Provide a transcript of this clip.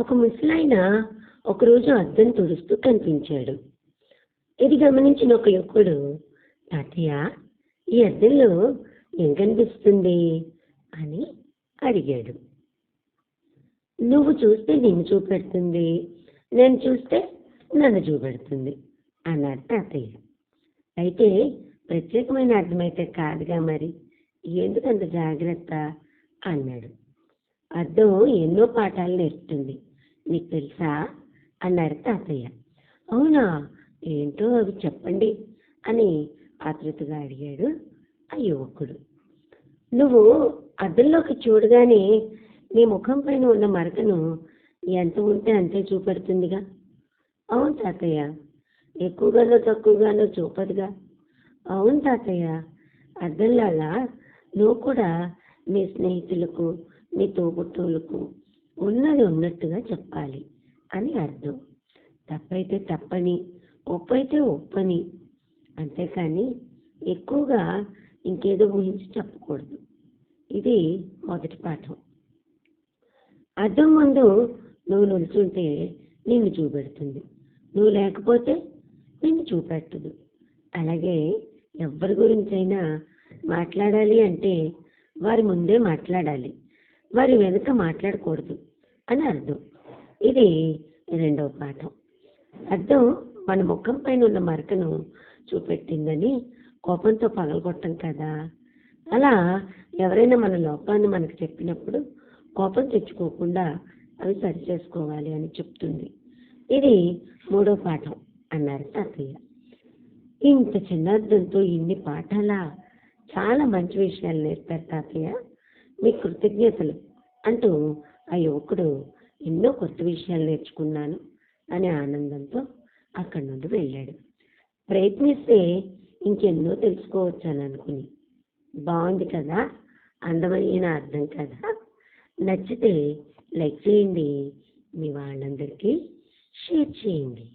ఒక ముసలాయన ఒకరోజు అద్దం తుడుస్తూ కనిపించాడు. ఇది గమనించిన ఒక యువకుడు తాతయ్య ఈ అద్దంలో ఏం కనిపిస్తుంది? అని అడిగాడు. నువ్వు చూస్తే నిన్ను చూపెడుతుంది నేను చూస్తే నన్ను చూపెడుతుంది అన్నాడు తాతయ్య. అయితే ప్రత్యేకమైన అర్థమైతే కాదుగా మరి ఎందుకంత జాగ్రత్త? అన్నాడు. అర్థం ఎన్నో పాఠాలు నేర్పుతుంది నీకు తెలుసా? అన్నారు తాతయ్య. అవునా? ఏంటో అవి చెప్పండి అని ఆతృతగా అడిగాడు ఆ యువకుడు. నువ్వు అద్దంలోకి చూడగానే నీ ముఖం పైన ఉన్న మరకను ఎంత ఉంటే అంతే చూపెడుతుందిగా? అవును తాతయ్య. ఎక్కువగానో తక్కువగానో చూపదుగా. అవును తాతయ్య. అద్దంలాగా నువ్వు కూడా నీ స్నేహితులకు నీ తోబుట్టువులకు ఉన్నది ఉన్నట్టుగా చెప్పాలి అని అర్థం. తప్పైతే తప్పని ఒప్పైతే ఒప్పని. అంతేకాని ఎక్కువగా ఇంకేదో ఊహించి చెప్పకూడదు. ఇది మొదటి పాఠం. అద్దం ముందు నువ్వు నిల్చుంటే నిన్ను చూపెడుతుంది. నువ్వు లేకపోతే నిన్ను చూపెట్టదు. అలాగే ఎవరి గురించైనా మాట్లాడాలి అంటే వారి ముందే మాట్లాడాలి. వారి వెనుక మాట్లాడకూడదు అని అర్థం. ఇది రెండవ పాఠం. అర్థం మన ముఖం పైన ఉన్న మరకను చూపెట్టిందని కోపంతో పగలగొట్టం కదా. అలా ఎవరైనా మన లోపాన్ని మనకు చెప్పినప్పుడు కోపం తెచ్చుకోకుండా అవి సరి చేసుకోవాలి అని చెప్తుంది. ఇది మూడో పాఠం అన్నారు తాతయ్య. ఇంత చిన్న అర్థంతో ఇన్ని పాఠాలా? చాలా మంచి విషయాలు నేర్పారు తాతయ్య. మీ కృతజ్ఞతలు అంటూ ఆ యువకుడు ఎన్నో కొత్త విషయాలు నేర్చుకున్నాను అనే ఆనందంతో అక్కడి నుండి వెళ్ళాడు. ప్రయత్నిస్తే ఇంకెన్నో తెలుసుకోవచ్చు అని అనుకుని. బాగుంది కదా? అందమైన అర్థం కదా? నచ్చితే లైక్ చేయండి. మీ వాళ్ళందరికీ షేర్ చేయండి.